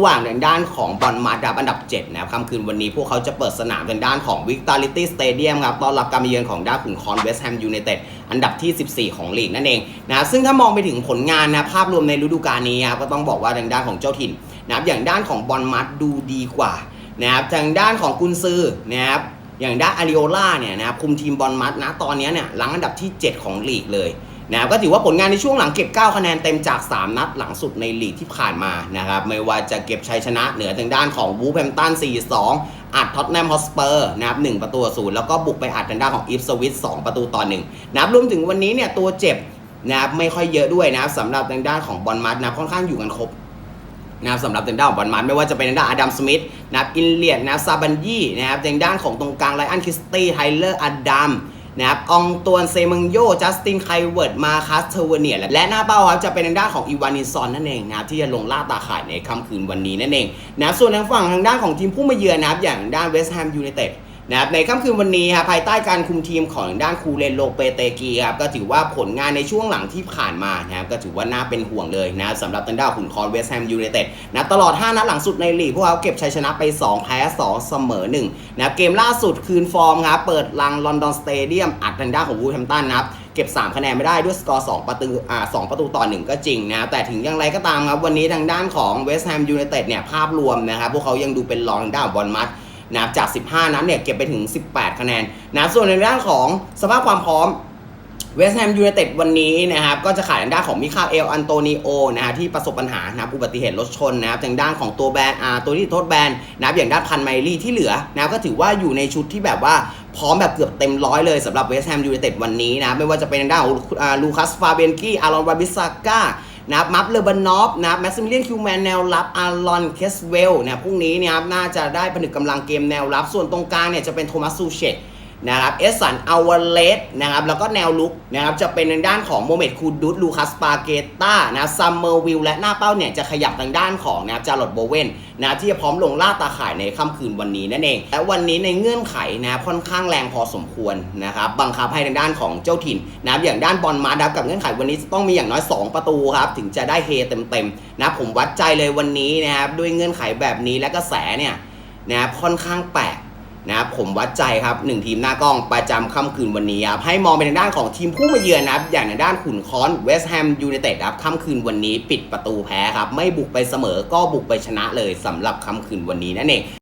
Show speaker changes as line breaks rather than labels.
ระหว่างทางด้านของบอลมาดับอันดับ 7 นะครับค่ำคืนวันนี้พวกเขาจะเปิดสนามทางด้านของ Vitality Stadium ครับต้อนรับการมาเยือนของด้านขุนคอนเวสต์แฮมยูไนเต็ดอันดับที่ 14 ของลีกนั่นเองนะครับซึ่งถ้ามองไปถึงผลงานนะภาพรวมในฤดูกาลนี้ครับก็ต้องบอกว่าทางด้านของเจ้าถิ่นนะครับอย่างด้านของบอลมัดดูดีกว่านะครับทางด้านของกุนซือนะครับอย่างด้านอาริโอล่าเนี่ยนะครับคุมทีมบอลมัดนะตอนนี้เนี่ยหลังอันดับที่ 7 ของลีกเลย นะครับก็ถือว่าผลงานในช่วงหลังเก็บ 9 คะแนนเต็มจาก 3 นัดหลังสุดในลีกที่ผ่านมานะครับไม่ว่าจะเก็บชัยชนะเหนือทางด้านของวูแฮมตัน 4-2 อัดท็อตแนมฮอสเปอร์นะครับ1ประตูศูนย์แล้วก็บุกไปอัดทางด้านของอีฟสวิต2ประตูต่อ1นะครับรวมถึงวันนี้เนี่ยตัวเจ็บนะครับไม่ค่อยเยอะด้วยนะครับสำหรับทางด้านของบอลมัดนะครับค่อนข้างอยู่กันครบนะครับสำหรับทางด้านของบอลมันไม่ว่าจะเป็นทางด้านอดัมสมิธนะครับอินเลียดนะครับซาบันยี่นะครับทางด้านของตรงกลางไลอันคิสตี้ไทเลอร์อดัม นะครับอองตวนเซมังโย จัสติน ไคเวิร์ด มาคัสเทอร์เนีย และหน้าเป้าครับจะเป็นทางด้านของอีวานินซอนนั่นเองนะครับที่จะลงล่าตาข่ายในค่ำคืนวันนี้นั่นเองนะส่วนทางฝั่งทางด้านของทีมผู้มาเยือนนะครับอย่างด้านเวสต์แฮมยูไนเต็ด นะครับในค่ำคืนวันนี้ครับภายใต้การคุมทีมของด้านคูเรนโลเปเตกีครับก็ถือว่าผลงานในช่วงหลังที่ผ่านมานะครับก็ถือว่าน่าเป็นห่วงเลยนะครับสำหรับทางด้าขุนคอนเวสต์แฮมยูไนเต็ดนะตลอด 5 นัดหลังสุดในลีกพวกเขาเก็บชัยชนะไป 2 แพ้ 2 เสมอ1นะครับเกมล่าสุดคืนฟอร์มครับเปิดลังลอนดอนสเตเดียมอัดทางด้าของวูแฮมตันนะครับเก็บ 3 คะแนนไม่ได้ด้วยสกอร์ 2 ประตูอ่า2ประตูต่อ 1 ก็จริงนะแต่ถึงอย่างไรก็ตามครับวันนี้ทางด้านของเวสต์แฮมยูไนเต็ดเนี่ยภาพรวมนะครับพวกเขายังดูเป็นรองทางด้านบอลมัด นะครับจาก 15 นัดเนี่ยเก็บไปถึง 18 คะแนนนะส่วนในด้านของสภาพความพร้อมเวสต์แฮมยูไนเต็ดวันนี้นะครับก็จะขายทางด้านของมิคาเอล อันโตนิโอนะฮะที่ประสบปัญหานะครับอุบัติเหตุรถชนนะครับทางด้านของตัวแบรนด์อาตัวที่โทษแบรนด์นะครับอย่างด้านพันไมลี่ที่เหลือนะครับก็ถือว่าอยู่ในชุดที่แบบว่าพร้อมแบบเกือบเต็มร้อยเลยสำหรับเวสต์แฮมยูไนเต็ดวันนี้นะไม่ว่าจะเป็นทางด้านของลูคัสฟาเบนกี้อารอนวาบิสซาก้า นะครับมัฟเลบานอฟนะครับแมสซิมิเลียนคิวแมนแนวรับอารอนเคสเวลนะพรุ่งนี้เนี่ยนับน่าจะได้ผนึกกำลังเกมแนวรับ ส่วนตรงกลางเนี่ยจะเป็นโทมัสซูเชต นะครับเอสสันอาวเลสนะครับแล้วก็แนวลุกนะครับจะเป็นทางด้านของโมเมดคูดุสลูคัสปาเกต้านะซัมเมอร์วิลและหน้าเป้าเนี่ยจะขยับทางด้านของนะครับจารอดโบเวนนะที่จะพร้อมลงล่าตาข่ายในค่ำคืนวันนี้นั่นเองและวันนี้ในเงื่อนไขนะครับค่อนข้างแรงพอสมควรนะครับบังคับให้ทางด้านของเจ้าถิ่นนะอย่างด้านบอลมาดับกับเงื่อนไขวันนี้ต้องมีอย่างน้อย 2 ประตูครับถึงจะได้เฮเต็มๆนะผมวัดใจเลยวันนี้นะครับด้วยเงื่อนไขแบบนี้และกระแสเนี่ยนะครับค่อนข้างแปลก นะครับผมวัดใจครับหนึ่งทีมหน้ากล้องประจำค่ำคืนวันนี้ครับให้มองไปทางด้านของทีมผู้มาเยือนนะครับอย่างในด้านขุนค้อนเวสต์แฮมยูไนเต็ดครับค่ำคืนวันนี้ปิดประตูแพ้ครับไม่บุกไปเสมอก็บุกไปชนะเลยสำหรับค่ำคืนวันนี้นั่นเอง